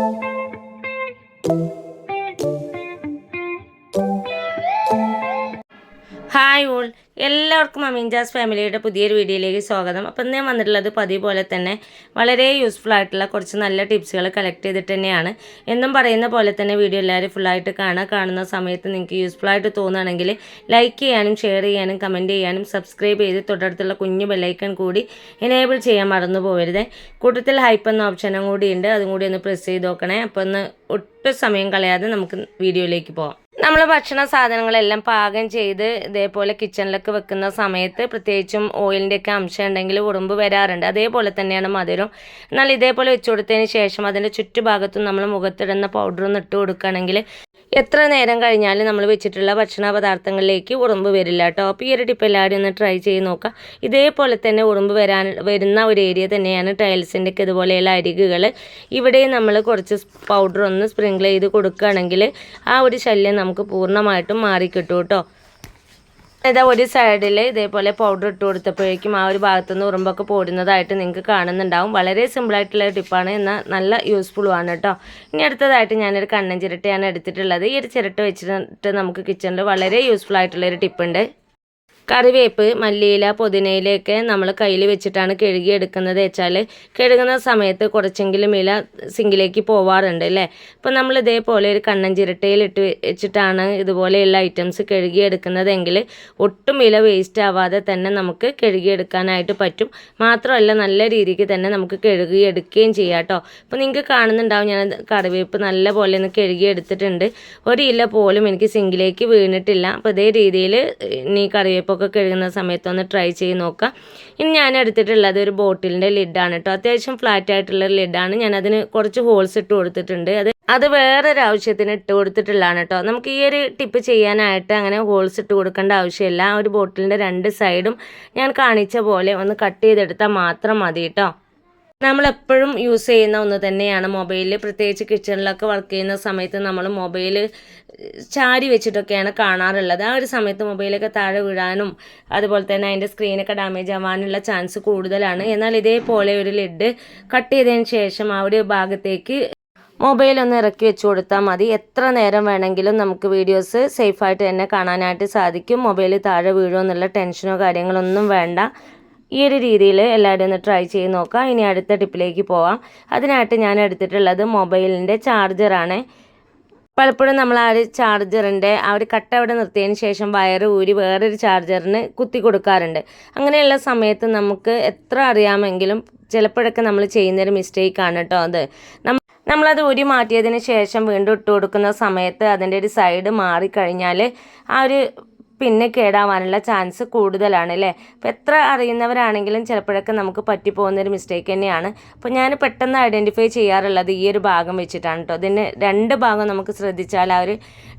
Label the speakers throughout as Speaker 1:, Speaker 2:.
Speaker 1: Thank you. എല്ലാവർക്കും അമീൻജാസ് ഫാമിലിയുടെ പുതിയൊരു വീഡിയോയിലേക്ക് സ്വാഗതം. അപ്പം ഞാൻ വന്നിട്ടുള്ളത് പതിവ് പോലെ തന്നെ വളരെ യൂസ്ഫുൾ ആയിട്ടുള്ള കുറച്ച് നല്ല ടിപ്സുകൾ കളക്ട് ചെയ്തിട്ട് തന്നെയാണ്. എന്നും പറയുന്ന പോലെ തന്നെ വീഡിയോ എല്ലാവരും ഫുള്ളായിട്ട് കാണുക കാണുന്ന സമയത്ത് നിങ്ങൾക്ക് യൂസ്ഫുൾ ആയിട്ട് തോന്നുകയാണെങ്കിൽ ലൈക്ക് ചെയ്യാനും ഷെയർ ചെയ്യാനും കമന്റ് ചെയ്യാനും സബ്സ്ക്രൈബ് ചെയ്ത് തൊട്ടടുത്തുള്ള കുഞ്ഞു ബെല്ലൈക്കൺ കൂടി എനേബിൾ ചെയ്യാൻ മറന്നു പോകരുത്. കൂട്ടത്തിൽ ഹൈപ്പ് എന്ന ഓപ്ഷനും കൂടി ഉണ്ട്. അതും കൂടി ഒന്ന് പ്രസ് ചെയ്ത് നോക്കണേ. അപ്പോൾ ഒന്ന് ഒട്ടും സമയം കളയാതെ നമുക്ക് വീഡിയോയിലേക്ക് പോകാം നമ്മൾ ഭക്ഷണ സാധനങ്ങളെല്ലാം പാകം ചെയ്ത് ഇതേപോലെ കിച്ചണിലൊക്കെ വെക്കുന്ന സമയത്ത് പ്രത്യേകിച്ചും ഓയിലിന്റെയൊക്കെ അംശം ഉണ്ടെങ്കിൽ ഉറുമ്പ് വരാറുണ്ട്. അതേപോലെ തന്നെയാണ് മധുരം. എന്നാൽ ഇതേപോലെ വെച്ച് കൊടുത്തതിന് ശേഷം അതിന്റെ ചുറ്റുഭാഗത്തും നമ്മൾ മുഖത്തിടുന്ന പൗഡർ ഒന്ന് ഇട്ട് കൊടുക്കുകയാണെങ്കിൽ എത്ര നേരം കഴിഞ്ഞാലും നമ്മൾ വെച്ചിട്ടുള്ള ഭക്ഷണ പദാർത്ഥങ്ങളിലേക്ക് ഉറുമ്പ് വരില്ല കേട്ടോ. അപ്പോൾ ഈ ഒരു ടിപ്പ് എല്ലാവരും ഒന്ന് ട്രൈ ചെയ്ത് നോക്കുക ഇതേപോലെ തന്നെ ഉറുമ്പ് വരാൻ വരുന്ന ഒരു ഏരിയ തന്നെയാണ് ടൈൽസിന്റെ ഒക്കെ ഇതുപോലെയുള്ള അരികുകൾ ഇവിടെ നമ്മൾ കുറച്ച് പൗഡർ ഒന്ന് സ്പ്രിങ്കിൾ ചെയ്ത് കൊടുക്കുകയാണെങ്കിൽ ആ ഒരു ശല്യം നമുക്ക് പൂർണമായിട്ടും മാറിക്കിട്ടും കേട്ടോ. ഇതാ ഒരു സൈഡിൽ ഇതേപോലെ പൗഡർ ഇട്ട് കൊടുത്തപ്പോഴേക്കും ആ ഒരു ഭാഗത്തുനിന്ന് ഉറുമ്പൊക്കെ പോരുന്നതായിട്ട് നിങ്ങൾക്ക് കാണുന്നുണ്ടാവും. വളരെ സിമ്പിളായിട്ടുള്ള ടിപ്പാണ്. എന്നാൽ നല്ല യൂസ്ഫുള്ളും ആണ് കേട്ടോ ഇനി അടുത്തതായിട്ട് ഞാനൊരു കണ്ണൻ ചിരട്ടയാണ് എടുത്തിട്ടുള്ളത്. ഈ ഒരു ചിരട്ട വെച്ചിട്ട് നമുക്ക് കിച്ചണിൽ വളരെ യൂസ്ഫുൾ ആയിട്ടുള്ള ഒരു ടിപ്പുണ്ട് കറിവേപ്പ് മല്ലിയില പുതിനയിലയൊക്കെ നമ്മൾ കയ്യിൽ വെച്ചിട്ടാണ് കഴുകി എടുക്കുന്നത് വെച്ചാൽ കഴുകുന്ന സമയത്ത് കുറച്ചെങ്കിലും ഇല സിങ്കിലേക്ക് പോവാറുണ്ട് അല്ലേ? അപ്പോൾ നമ്മൾ ഇതേപോലെ ഒരു കണ്ണൻ ചിരട്ടയിൽ ഇട്ട് വെച്ചിട്ടാണ് ഇതുപോലെയുള്ള ഐറ്റംസ് കഴുകിയെടുക്കുന്നതെങ്കിൽ ഒട്ടും ഇല വേസ്റ്റ് ആവാതെ തന്നെ നമുക്ക് കഴുകിയെടുക്കാനായിട്ട് പറ്റും. മാത്രമല്ല നല്ല രീതിക്ക് തന്നെ നമുക്ക് കഴുകിയെടുക്കുകയും ചെയ്യാം കേട്ടോ. അപ്പോൾ നിങ്ങൾക്ക് കാണുന്നുണ്ടാവും ഞാൻ കറിവേപ്പ് നല്ല പോലെ ഒന്ന് കഴുകിയെടുത്തിട്ടുണ്ട്. ഒരു ഇല പോലും എനിക്ക് സിങ്കിലേക്ക് വീണിട്ടില്ല. അപ്പോൾ ഇതേ രീതിയിൽ ഇനി കറിവേപ്പൊക്കെ കഴുകുന്ന സമയത്ത് ഒന്ന് ട്രൈ ചെയ്ത് നോക്കാം. ഇനി ഞാൻ എടുത്തിട്ടുള്ളത് ഒരു ബോട്ടിലിന്റെ ലിഡാണ് കേട്ടോ അത്യാവശ്യം ഫ്ലാറ്റ് ആയിട്ടുള്ള ലിഡാണ് ഞാൻ അതിന് കുറച്ച് ഹോൾസ് ഇട്ട് കൊടുത്തിട്ടുണ്ട്. അത് അത് വേറൊരു ആവശ്യത്തിന് ഇട്ട് കൊടുത്തിട്ടുള്ളതാണ് കേട്ടോ നമുക്ക് ഈ ഒരു ടിപ്പ് ചെയ്യാനായിട്ട് അങ്ങനെ ഹോൾസ് ഇട്ട് കൊടുക്കേണ്ട ആവശ്യമില്ല. ആ ഒരു ബോട്ടിലിന്റെ രണ്ട് സൈഡും ഞാൻ കാണിച്ച പോലെ ഒന്ന് കട്ട് ചെയ്തെടുത്താൽ മാത്രം മതി കേട്ടോ നമ്മളെപ്പോഴും യൂസ് ചെയ്യുന്ന ഒന്ന് തന്നെയാണ് മൊബൈൽ പ്രത്യേകിച്ച് കിച്ചണിലൊക്കെ വർക്ക് ചെയ്യുന്ന സമയത്ത് നമ്മൾ മൊബൈൽ ചാരി വെച്ചിട്ടൊക്കെയാണ് കാണാറുള്ളത്. ആ ഒരു സമയത്ത് മൊബൈലൊക്കെ താഴെ വീഴാനും അതുപോലെ തന്നെ അതിന്റെ സ്ക്രീനൊക്കെ ഡാമേജ് ആവാനുള്ള ചാൻസ് കൂടുതലാണ്. എന്നാൽ ഇതേപോലെ ഒരു ലെഡ് കട്ട് ചെയ്തതിന് ശേഷം ആ ഒരു ഭാഗത്തേക്ക് മൊബൈൽ ഒന്ന് ഇറക്കി വെച്ച് കൊടുത്താൽ മതി. എത്ര നേരം വേണമെങ്കിലും നമുക്ക് വീഡിയോസ് സേഫായിട്ട് തന്നെ കാണാനായിട്ട് സാധിക്കും. മൊബൈൽ താഴെ വീഴുമോ എന്നുള്ള ടെൻഷനോ കാര്യങ്ങളൊന്നും വേണ്ട. ഈ ഒരു രീതിയിൽ എല്ലാവരും ഒന്ന് ട്രൈ ചെയ്ത് നോക്കാം. ഇനി അടുത്ത ടിപ്പിലേക്ക് പോവാം. അതിനായിട്ട് ഞാൻ എടുത്തിട്ടുള്ളത് മൊബൈലിന്റെ ചാർജറാണ് പലപ്പോഴും നമ്മൾ ആ ഒരു ചാർജറിന്റെ ആ ഒരു കട്ട അവിടെ നിർത്തിയതിന് ശേഷം വയർ ഊരി വേറൊരു ചാർജറിന് കുത്തി കൊടുക്കാറുണ്ട്. അങ്ങനെയുള്ള സമയത്ത് നമുക്ക് എത്ര അറിയാമെങ്കിലും ചിലപ്പോഴൊക്കെ നമ്മൾ ചെയ്യുന്നൊരു മിസ്റ്റേക്കാണ് കേട്ടോ അത്. നമ്മൾ നമ്മളത് ഊരി മാറ്റിയതിന് ശേഷം വീണ്ടും ഇട്ട് കൊടുക്കുന്ന സമയത്ത് അതിന്റെ ഒരു സൈഡ് മാറിക്കഴിഞ്ഞാൽ ആ ഒരു പിന്നെ കേടാവാനുള്ള ചാൻസ് കൂടുതലാണ് അല്ലേ അപ്പോൾ എത്ര അറിയുന്നവരാണെങ്കിലും ചിലപ്പോഴൊക്കെ നമുക്ക് പറ്റിപ്പോകുന്നൊരു മിസ്റ്റേക്ക് തന്നെയാണ്. അപ്പോൾ ഞാൻ പെട്ടെന്ന് ഐഡന്റിഫൈ ചെയ്യാറുള്ളത് ഈ ഒരു ഭാഗം വെച്ചിട്ടാണ് കേട്ടോ ഇതിന് രണ്ട് ഭാഗം നമുക്ക് ശ്രദ്ധിച്ചാൽ ആ ഒരു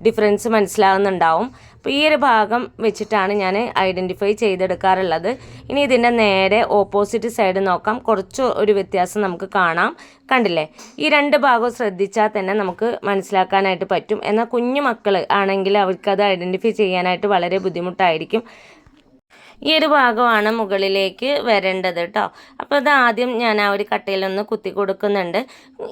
Speaker 1: ഡിഫറൻസ് മനസ്സിലാവുന്നുണ്ടാവും. അപ്പോൾ ഈ ഒരു ഭാഗം വെച്ചിട്ടാണ് ഞാൻ ഐഡന്റിഫൈ ചെയ്തെടുക്കാറുള്ളത്. ഇനി ഇതിന്റെ നേരെ ഓപ്പോസിറ്റ് സൈഡ് നോക്കാം. കുറച്ച് ഒരു വ്യത്യാസം നമുക്ക് കാണാം. കണ്ടില്ലേ? ഈ രണ്ട് ഭാഗവും ശ്രദ്ധിച്ചാൽ തന്നെ നമുക്ക് മനസ്സിലാക്കാനായിട്ട് പറ്റും. എന്നാൽ കുഞ്ഞു മക്കൾ ആണെങ്കിൽ അവർക്കത് ഐഡന്റിഫൈ ചെയ്യാനായിട്ട് വളരെ ബുദ്ധിമുട്ടായിരിക്കും. ഈ ഒരു ഭാഗമാണ് മുകളിലേക്ക് വരേണ്ടത് കേട്ടോ അപ്പോൾ ഇത് ആദ്യം ഞാൻ ആ ഒരു കട്ടയിലൊന്ന് കുത്തി കൊടുക്കുന്നുണ്ട്.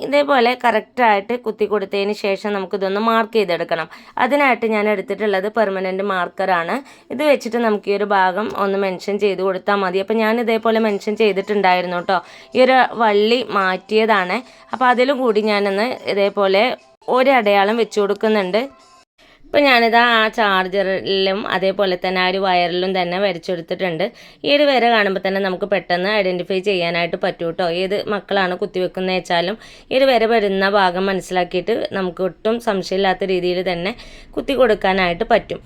Speaker 1: ഇതേപോലെ കറക്റ്റായിട്ട് കുത്തി കൊടുത്തതിന് ശേഷം നമുക്കിതൊന്ന് മാർക്ക് ചെയ്തെടുക്കണം. അതിനായിട്ട് ഞാൻ എടുത്തിട്ടുള്ളത് പെർമനന്റ് മാർക്കറാണ് ഇത് വെച്ചിട്ട് നമുക്ക് ഈ ഒരു ഭാഗം ഒന്ന് മെൻഷൻ ചെയ്ത് കൊടുത്താൽ മതി. അപ്പോൾ ഞാൻ ഇതേപോലെ മെൻഷൻ ചെയ്തിട്ടുണ്ടായിരുന്നു കേട്ടോ ഈ ഒരു വള്ളി മാറ്റിയതാണ്. അപ്പോൾ അതിലും കൂടി ഞാനൊന്ന് ഇതേപോലെ ഒരു അടയാളം വെച്ച് കൊടുക്കുന്നുണ്ട്. ഇപ്പോൾ ഞാനിത് ആ ചാർജറിലും അതേപോലെ തന്നെ ആ ഒരു വയറിലും തന്നെ വരച്ചെടുത്തിട്ടുണ്ട്. ഈ ഒരു വര കാണുമ്പോൾ തന്നെ നമുക്ക് പെട്ടെന്ന് ഐഡന്റിഫൈ ചെയ്യാനായിട്ട് പറ്റും കേട്ടോ ഏത് മക്കളാണ് കുത്തിവെക്കുന്നത് വെച്ചാലും ഈ ഒരു വര വരുന്ന ഭാഗം മനസ്സിലാക്കിയിട്ട് നമുക്ക് ഒട്ടും സംശയമില്ലാത്ത രീതിയിൽ തന്നെ കുത്തി കൊടുക്കാനായിട്ട് പറ്റും.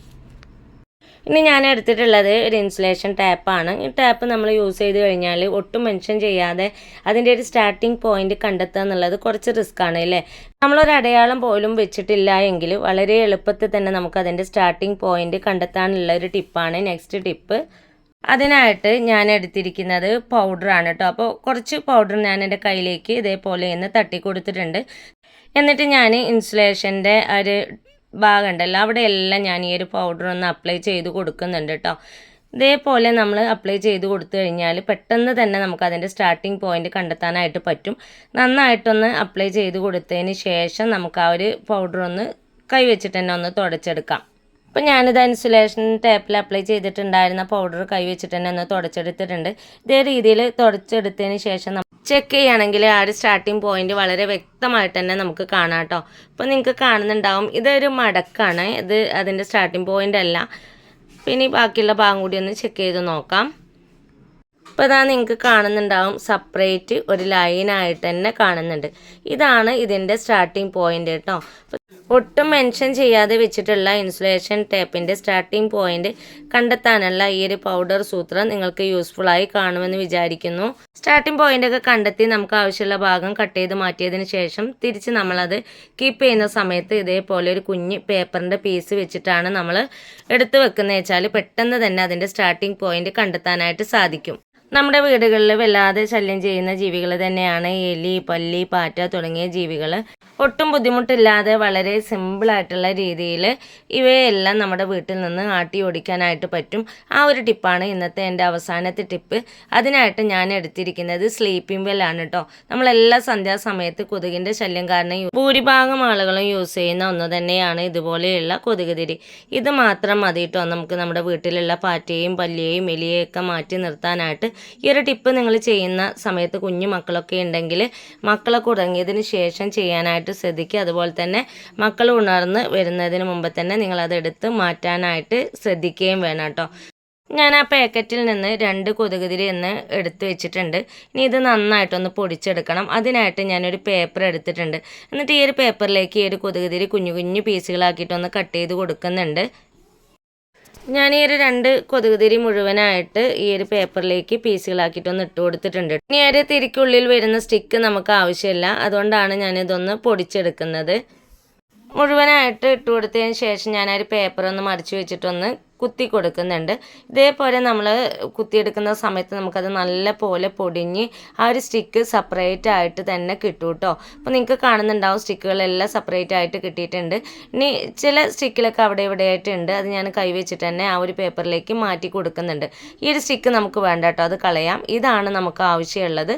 Speaker 1: ഇനി ഞാൻ എടുത്തിട്ടുള്ളത് ഒരു ഇൻസുലേഷൻ ടാപ്പാണ് ഈ ടാപ്പ് നമ്മൾ യൂസ് ചെയ്ത് കഴിഞ്ഞാൽ ഒട്ടും മെൻഷൻ ചെയ്യാതെ അതിന്റെ ഒരു സ്റ്റാർട്ടിംഗ് പോയിന്റ് കണ്ടെത്തുക എന്നുള്ളത് കുറച്ച് റിസ്ക് ആണ് അല്ലേ? നമ്മളൊരു അടയാളം പോലും വെച്ചിട്ടില്ല എങ്കിൽ വളരെ എളുപ്പത്തിൽ തന്നെ നമുക്ക് അതിന്റെ സ്റ്റാർട്ടിംഗ് പോയിന്റ് കണ്ടെത്താനുള്ള ഒരു ടിപ്പാണ് നെക്സ്റ്റ് ടിപ്പ് അതിനായിട്ട് ഞാൻ എടുത്തിരിക്കുന്നത് പൗഡറാണ് കേട്ടോ. അപ്പോൾ കുറച്ച് പൗഡർ ഞാൻ എന്റെ കയ്യിലേക്ക് ഇതേപോലെ ഒന്ന് തട്ടി കൊടുത്തിട്ടുണ്ട് എന്നിട്ട് ഞാൻ ഇൻസുലേഷന്റെ ഒരു ഭാഗം അവിടെ അവിടെയെല്ലാം ഞാൻ ഈ ഒരു പൗഡർ ഒന്ന് അപ്ലൈ ചെയ്ത് കൊടുക്കുന്നുണ്ട് കേട്ടോ ഇതേപോലെ നമ്മൾ അപ്ലൈ ചെയ്ത് കൊടുത്തു കഴിഞ്ഞാൽ പെട്ടെന്ന് തന്നെ നമുക്ക് അതിന്റെ സ്റ്റാർട്ടിംഗ് പോയിന്റ് കണ്ടെത്താനായിട്ട് പറ്റും. നന്നായിട്ടൊന്ന് അപ്ലൈ ചെയ്ത് കൊടുത്തതിന് ശേഷം നമുക്ക് ആ ഒരു പൗഡർ ഒന്ന് കൈവച്ചിട്ട് തന്നെ ഒന്ന് തുടച്ചെടുക്കാം. അപ്പോൾ ഞാനിത് ഇൻസുലേഷൻ ടേപ്പിൽ അപ്ലൈ ചെയ്തിട്ടുണ്ടായിരുന്ന പൗഡർ കൈവച്ചിട്ട് തന്നെ ഒന്ന് തുടച്ചെടുത്തിട്ടുണ്ട്. ഇതേ രീതിയിൽ തുടച്ചെടുത്തതിന് ശേഷം ചെക്ക് ചെയ്യുകയാണെങ്കിൽ ആ ഒരു സ്റ്റാർട്ടിങ് പോയിന്റ് വളരെ വ്യക്തമായിട്ട് തന്നെ നമുക്ക് കാണാം കേട്ടോ. അപ്പോൾ നിങ്ങൾക്ക് കാണുന്നുണ്ടാവും ഇതൊരു മടക്കാണ്. ഇത് അതിന്റെ സ്റ്റാർട്ടിങ് പോയിന്റ് അല്ല. പിന്നെ ബാക്കിയുള്ള ഭാഗം കൂടി ഒന്ന് ചെക്ക് ചെയ്ത് നോക്കാം. ഇപ്പോൾ ഇതാ നിങ്ങൾക്ക് കാണുന്നുണ്ടാവും സെപ്പറേറ്റ് ഒരു ലൈനായിട്ട് തന്നെ കാണുന്നുണ്ട്. ഇതാണ് ഇതിന്റെ സ്റ്റാർട്ടിങ് പോയിന്റ് കേട്ടോ ഒട്ടും മെൻഷൻ ചെയ്യാതെ വെച്ചിട്ടുള്ള ഇൻസുലേഷൻ ടേപ്പിന്റെ സ്റ്റാർട്ടിംഗ് പോയിന്റ് കണ്ടെത്താനുള്ള ഈ ഒരു പൗഡർ സൂത്രം നിങ്ങൾക്ക് യൂസ്ഫുൾ ആയി കാണുമെന്ന് വിചാരിക്കുന്നു. സ്റ്റാർട്ടിംഗ് പോയിന്റ് ഒക്കെ കണ്ടെത്തി നമുക്ക് ആവശ്യമുള്ള ഭാഗം കട്ട് ചെയ്ത് മാറ്റിയതിന് ശേഷം തിരിച്ച് നമ്മളത് കീപ്പ് ചെയ്യുന്ന സമയത്ത് ഇതേപോലെ ഒരു കുഞ്ഞ് പേപ്പറിന്റെ പീസ് വെച്ചിട്ടാണ് നമ്മൾ എടുത്തു വെക്കുന്നത് വെച്ചാൽ പെട്ടെന്ന് തന്നെ അതിന്റെ സ്റ്റാർട്ടിംഗ് പോയിന്റ് കണ്ടെത്താനായിട്ട് സാധിക്കും. നമ്മുടെ വീടുകളിൽ വല്ലാതെ ശല്യം ചെയ്യുന്ന ജീവികൾ തന്നെയാണ് എലി പല്ലി പാറ്റ തുടങ്ങിയ ജീവികൾ. ഒട്ടും ബുദ്ധിമുട്ടില്ലാതെ വളരെ സിമ്പിളായിട്ടുള്ള രീതിയിൽ ഇവയെല്ലാം നമ്മുടെ വീട്ടിൽ നിന്ന് ആട്ടി ഓടിക്കാനായിട്ട് പറ്റും. ആ ഒരു ടിപ്പാണ് ഇന്നത്തെ എന്റെ അവസാനത്തെ ടിപ്പ് അതിനായിട്ട് ഞാൻ എടുത്തിരിക്കുന്നത് സ്ലീപ്പിംഗ് വെല്ലാണ് കേട്ടോ. നമ്മളെല്ലാ സന്ധ്യാസമയത്ത് കൊതുകിന്റെ ശല്യം കാരണം ഭൂരിഭാഗം ആളുകളും യൂസ് ചെയ്യുന്ന ഒന്ന് തന്നെയാണ് ഇതുപോലെയുള്ള കൊതുക് തിരി. ഇത് മാത്രം മതി കേട്ടോ നമുക്ക് നമ്മുടെ വീട്ടിലുള്ള പാറ്റയെയും പല്ലിയെയും എലിയെയൊക്കെ മാറ്റി നിർത്താനായിട്ട്. ഈ ഒരു ടിപ്പ് നിങ്ങൾ ചെയ്യുന്ന സമയത്ത് കുഞ്ഞു മക്കളൊക്കെ ഉണ്ടെങ്കിൽ മക്കളൊക്കെ ഉറങ്ങിയതിന് ശേഷം ചെയ്യാനായിട്ട് ശ്രദ്ധിക്കുക. അതുപോലെ തന്നെ മക്കൾ ഉണർന്ന് വരുന്നതിന് മുമ്പ് തന്നെ നിങ്ങളത് എടുത്ത് മാറ്റാനായിട്ട് ശ്രദ്ധിക്കുകയും വേണം കേട്ടോ. ഞാൻ ആ പാക്കറ്റിൽ നിന്ന് രണ്ട് കൊതുകുതിരി എന്ന് എടുത്ത് വെച്ചിട്ടുണ്ട്. ഇനി ഇത് നന്നായിട്ടൊന്ന് പൊടിച്ചെടുക്കണം. അതിനായിട്ട് ഞാനൊരു പേപ്പർ എടുത്തിട്ടുണ്ട്. എന്നിട്ട് ഈ ഒരു പേപ്പറിലേക്ക് ഈ ഒരു കൊതുകുതിരി കുഞ്ഞു കുഞ്ഞു പീസുകളാക്കിയിട്ടൊന്ന് കട്ട് ചെയ്ത് കൊടുക്കുന്നുണ്ട്. ഞാൻ ഈ ഒരു രണ്ട് കൊതുകുതിരി മുഴുവനായിട്ട് ഈ ഒരു പേപ്പറിലേക്ക് പീസുകളാക്കിയിട്ടൊന്ന് ഇട്ട് കൊടുത്തിട്ടുണ്ട്. ഇനി ഒരു തിരിക്കുള്ളിൽ വരുന്ന സ്റ്റിക്ക് നമുക്ക് ആവശ്യമില്ല. അതുകൊണ്ടാണ് ഞാനിതൊന്ന് പൊടിച്ചെടുക്കുന്നത്. മുഴുവനായിട്ട് ഇട്ട് കൊടുത്തതിന് ശേഷം പേപ്പർ ഒന്ന് മറിച്ച് വെച്ചിട്ടൊന്ന് കുത്തി കൊടുക്കുന്നുണ്ട്. ഇതേപോലെ നമ്മൾ കുത്തിയെടുക്കുന്ന സമയത്ത് നമുക്കത് നല്ല പോലെ പൊടിഞ്ഞ് ആ ഒരു സ്റ്റിക്ക് സെപ്പറേറ്റ് ആയിട്ട് തന്നെ കിട്ടും കേട്ടോ അപ്പോൾ നിങ്ങൾക്ക് കാണുന്നുണ്ടാവും സ്റ്റിക്കുകളെല്ലാം സെപ്പറേറ്റ് ആയിട്ട് കിട്ടിയിട്ടുണ്ട്. ഇനി ചില സ്റ്റിക്കിലൊക്കെ അവിടെ ഇവിടെ ആയിട്ടുണ്ട് അത് ഞാൻ കൈവച്ചിട്ട് തന്നെ ആ ഒരു പേപ്പറിലേക്ക് മാറ്റി കൊടുക്കുന്നുണ്ട്. ഈ ഒരു സ്റ്റിക്ക് നമുക്ക് വേണ്ട കേട്ടോ അത് കളയാം. ഇതാണ് നമുക്ക് ആവശ്യമുള്ളത്.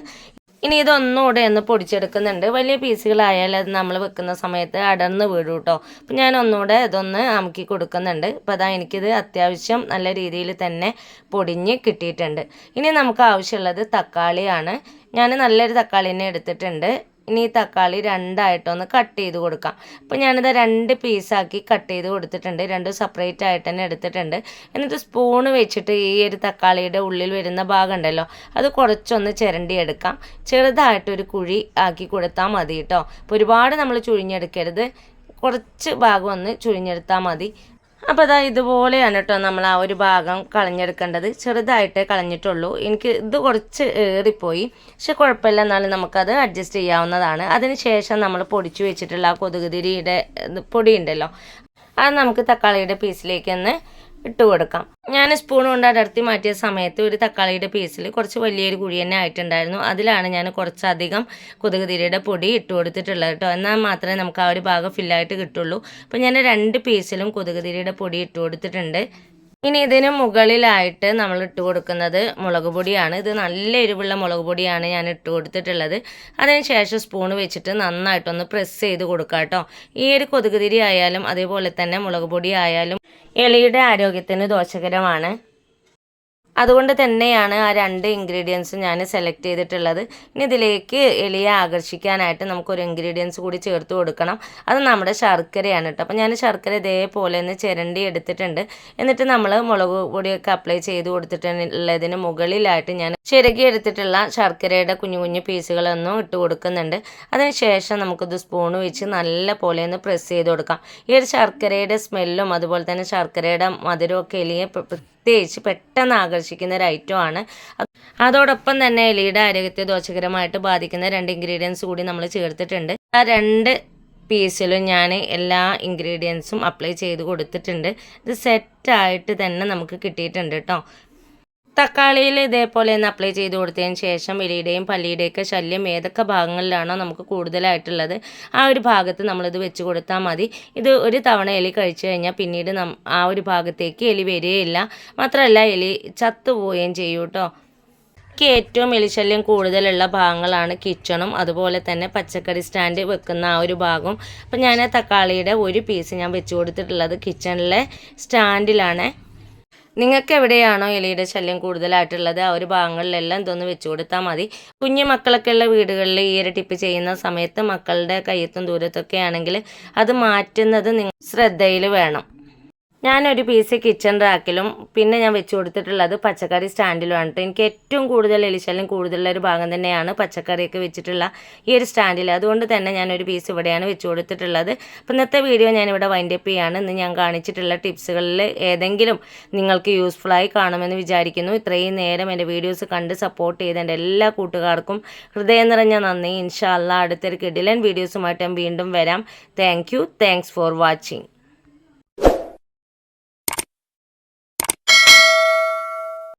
Speaker 1: ഇനി ഇതൊന്നുകൂടെ ഒന്ന് പൊടിച്ചെടുക്കുന്നുണ്ട്. വലിയ പീസുകളായാലും അത് നമ്മൾ വെക്കുന്ന സമയത്ത് അടർന്ന് വീടും കേട്ടോ. അപ്പം ഞാൻ ഒന്നുകൂടെ ഇതൊന്ന് അമുക്കി കൊടുക്കുന്നുണ്ട്. അപ്പോൾ അതാ എനിക്കിത് അത്യാവശ്യം നല്ല രീതിയിൽ തന്നെ പൊടിഞ്ഞ് കിട്ടിയിട്ടുണ്ട്. ഇനി നമുക്ക് ആവശ്യമുള്ളത് തക്കാളിയാണ്. ഞാൻ നല്ലൊരു തക്കാളി തന്നെ എടുത്തിട്ടുണ്ട്. ഇനി ഈ തക്കാളി രണ്ടായിട്ടൊന്ന് കട്ട് ചെയ്ത് കൊടുക്കാം. അപ്പോൾ ഞാനിത് രണ്ട് പീസാക്കി കട്ട് ചെയ്ത് കൊടുത്തിട്ടുണ്ട്. രണ്ടും സെപ്പറേറ്റ് ആയിട്ട് തന്നെ എടുത്തിട്ടുണ്ട്. എന്നിട്ട് സ്പൂണ് വെച്ചിട്ട് ഈ ഒരു തക്കാളിയുടെ ഉള്ളിൽ വരുന്ന ഭാഗം ഉണ്ടല്ലോ അത് കുറച്ചൊന്ന് ചിരണ്ടി എടുക്കാം ചെറുതായിട്ടൊരു കുഴി ആക്കി കൊടുത്താൽ മതി കേട്ടോ അപ്പോൾ ഒരുപാട് നമ്മൾ ചുഴിഞ്ഞെടുക്കരുത്. കുറച്ച് ഭാഗം ഒന്ന് ചുഴിഞ്ഞെടുത്താൽ മതി. അപ്പോൾ അതാ ഇതുപോലെയാണ് കേട്ടോ നമ്മൾ ആ ഒരു ഭാഗം കളഞ്ഞെടുക്കേണ്ടത്. ചെറുതായിട്ടേ കളഞ്ഞിട്ടുള്ളൂ. എനിക്ക് ഇത് കുറച്ച് ഏറിപ്പോയി. പക്ഷെ കുഴപ്പമില്ല. എന്നാലും നമുക്കത് അഡ്ജസ്റ്റ് ചെയ്യാവുന്നതാണ്. അതിന് ശേഷം നമ്മൾ പൊടിച്ചു വെച്ചിട്ടുള്ള ആ കൊതുകുതിരിയുടെ പൊടി ഉണ്ടല്ലോ. അത് നമുക്ക് തക്കാളിയുടെ പീസിലേക്ക് ഒന്ന് ഇട്ട് കൊടുക്കാം. ഞാൻ സ്പൂൺ കൊണ്ട് അടർത്തി മാറ്റിയ സമയത്ത് ഒരു തക്കാളിയുടെ പീസിൽ കുറച്ച് വലിയൊരു കുഴി തന്നെ ആയിട്ടുണ്ടായിരുന്നു. അതിലാണ് ഞാൻ കുറച്ചധികം കൊതുകുതിരിയുടെ പൊടി ഇട്ട് കൊടുത്തിട്ടുള്ളത് കേട്ടോ. എന്നാൽ മാത്രമേ നമുക്ക് ആ ഒരു ഭാഗം ഫില്ലായിട്ട് കിട്ടുള്ളൂ. അപ്പോൾ ഞാൻ രണ്ട് പീസിലും കൊതുകുതിരിയുടെ പൊടി ഇട്ട് കൊടുത്തിട്ടുണ്ട്. ഇനി ഇതിന് മുകളിലായിട്ട് നമ്മൾ ഇട്ട് കൊടുക്കുന്നത് മുളക് പൊടിയാണ്. ഇത് നല്ല എരിവുള്ള മുളക് പൊടിയാണ് ഞാൻ ഇട്ട് കൊടുത്തിട്ടുള്ളത്. അതിന് ശേഷം സ്പൂൺ വെച്ചിട്ട് നന്നായിട്ടൊന്ന് പ്രസ് ചെയ്ത് കൊടുക്കാം കേട്ടോ. ഈ ഒരു കൊതുകുതിരി ആയാലും അതേപോലെ തന്നെ മുളക് പൊടി ആയാലും എലിയുടെ ആരോഗ്യത്തിന് ദോഷകരമാണ്. അതുകൊണ്ട് തന്നെയാണ് ആ രണ്ട് ഇൻഗ്രീഡിയൻസും ഞാൻ സെലക്ട് ചെയ്തിട്ടുള്ളത്. ഇനി ഇതിലേക്ക് എലിയെ ആകർഷിക്കാനായിട്ട് നമുക്കൊരു ഇൻഗ്രീഡിയൻസ് കൂടി ചേർത്ത് കൊടുക്കണം. അത് നമ്മുടെ ശർക്കരയാണ് കേട്ടോ. അപ്പോൾ ഞാൻ ശർക്കര ഇതേപോലെ ഒന്ന് ചിരണ്ടി എടുത്തിട്ടുണ്ട്. എന്നിട്ട് നമ്മൾ മുളക് പൊടിയൊക്കെ അപ്ലൈ ചെയ്ത് കൊടുത്തിട്ടുള്ളതിന് മുകളിലായിട്ട് ഞാൻ ചിരകി എടുത്തിട്ടുള്ള ശർക്കരയുടെ കുഞ്ഞു കുഞ്ഞു പീസുകളൊന്നും ഇട്ട് കൊടുക്കുന്നുണ്ട്. അതിന് ശേഷം നമുക്കിത് സ്പൂൺ വെച്ച് നല്ല പോലെ ഒന്ന് പ്രസ് ചെയ്ത് കൊടുക്കാം. ഈ ഒരു ശർക്കരയുടെ സ്മെല്ലും അതുപോലെ തന്നെ ശർക്കരയുടെ മധുരമൊക്കെ എലിയെ പ്രത്യേകിച്ച് പെട്ടെന്ന് ആകർഷിക്കുന്ന ഒരു ഐറ്റമാണ് അതോടൊപ്പം തന്നെ എലിയുടെ ആരോഗ്യത്തെ ദോഷകരമായിട്ട് ബാധിക്കുന്ന രണ്ട് ഇൻഗ്രീഡിയൻസ് കൂടി നമ്മൾ ചേർത്തിട്ടുണ്ട്. ആ രണ്ട് പീസിലും ഞാൻ എല്ലാ ഇൻഗ്രീഡിയൻസും അപ്ലൈ ചെയ്ത് കൊടുത്തിട്ടുണ്ട്. ഇത് സെറ്റായിട്ട് തന്നെ നമുക്ക് കിട്ടിയിട്ടുണ്ട് കേട്ടോ തക്കാളിയിൽ ഇതേപോലെ ഒന്ന് അപ്ലൈ ചെയ്ത് കൊടുത്തതിന് ശേഷം എലിയുടെയും പല്ലിയുടെയൊക്കെ ശല്യം ഏതൊക്കെ ഭാഗങ്ങളിലാണോ നമുക്ക് കൂടുതലായിട്ടുള്ളത് ആ ഒരു ഭാഗത്ത് നമ്മളിത് വെച്ച് കൊടുത്താൽ മതി. ഇത് ഒരു തവണ എലി കഴിച്ചു കഴിഞ്ഞാൽ പിന്നീട് നം ആ ഒരു ഭാഗത്തേക്ക് എലി വരികയില്ല. മാത്രമല്ല എലി ചത്തുപോവുകയും ചെയ്യും കേട്ടോ. എനിക്ക് ഏറ്റവും എലിശല്യം കൂടുതലുള്ള ഭാഗങ്ങളാണ് കിച്ചണും അതുപോലെ തന്നെ പച്ചക്കറി സ്റ്റാൻഡ് വെക്കുന്ന ആ ഒരു ഭാഗം അപ്പം ഞാൻ തക്കാളിയുടെ ഒരു പീസ് ഞാൻ വെച്ച് കൊടുത്തിട്ടുള്ളത് കിച്ചണിലെ സ്റ്റാൻഡിലാണ്. നിങ്ങൾക്ക് എവിടെയാണോ എലിയുടെ ശല്യം കൂടുതലായിട്ടുള്ളത്? ആ ഒരു ഭാഗങ്ങളിലെല്ലാം ഇതൊന്ന് വെച്ചു കൊടുത്താൽ മതി. കുഞ്ഞു മക്കളൊക്കെ ഉള്ള വീടുകളിൽ ഈ ഒരു ടിപ്പ് ചെയ്യുന്ന സമയത്ത് മക്കളുടെ കയ്യത്തും ദൂരത്തൊക്കെ ആണെങ്കിൽ അത് മാറ്റുന്നത് നിങ്ങൾ ശ്രദ്ധയിൽ വേണം. ഞാനൊരു പീസ് കിച്ചൺ റാക്കിലും പിന്നെ ഞാൻ വെച്ച് കൊടുത്തിട്ടുള്ളത് പച്ചക്കറി സ്റ്റാൻഡിലുമാണ് കേട്ടോ എനിക്ക് ഏറ്റവും കൂടുതൽ എലിശല്യം കൂടുതലുള്ള ഒരു ഭാഗം തന്നെയാണ് പച്ചക്കറിയൊക്കെ വെച്ചിട്ടുള്ള ഈ ഒരു സ്റ്റാൻഡിൽ അതുകൊണ്ട് തന്നെ ഞാനൊരു പീസ് ഇവിടെയാണ് വെച്ച് കൊടുത്തിട്ടുള്ളത്. അപ്പോൾ ഇന്നത്തെ വീഡിയോ ഞാനിവിടെ വൈൻഡപ്പ് ചെയ്യാണ്. ഇന്ന് ഞാൻ കാണിച്ചിട്ടുള്ള ടിപ്സുകളിൽ ഏതെങ്കിലും നിങ്ങൾക്ക് യൂസ്ഫുള്ളായി കാണുമെന്ന് വിചാരിക്കുന്നു. ഇത്രയും നേരം എന്റെ വീഡിയോസ് കണ്ട് സപ്പോർട്ട് ചെയ്ത എന്റെ എല്ലാ കൂട്ടുകാർക്കും ഹൃദയം നിറഞ്ഞ നന്ദി. ഇൻഷാല്ല അടുത്തൊരു കിടിലൻ വീഡിയോസുമായിട്ട് ഞാൻ വീണ്ടും വരാം. Thank you thanks for watching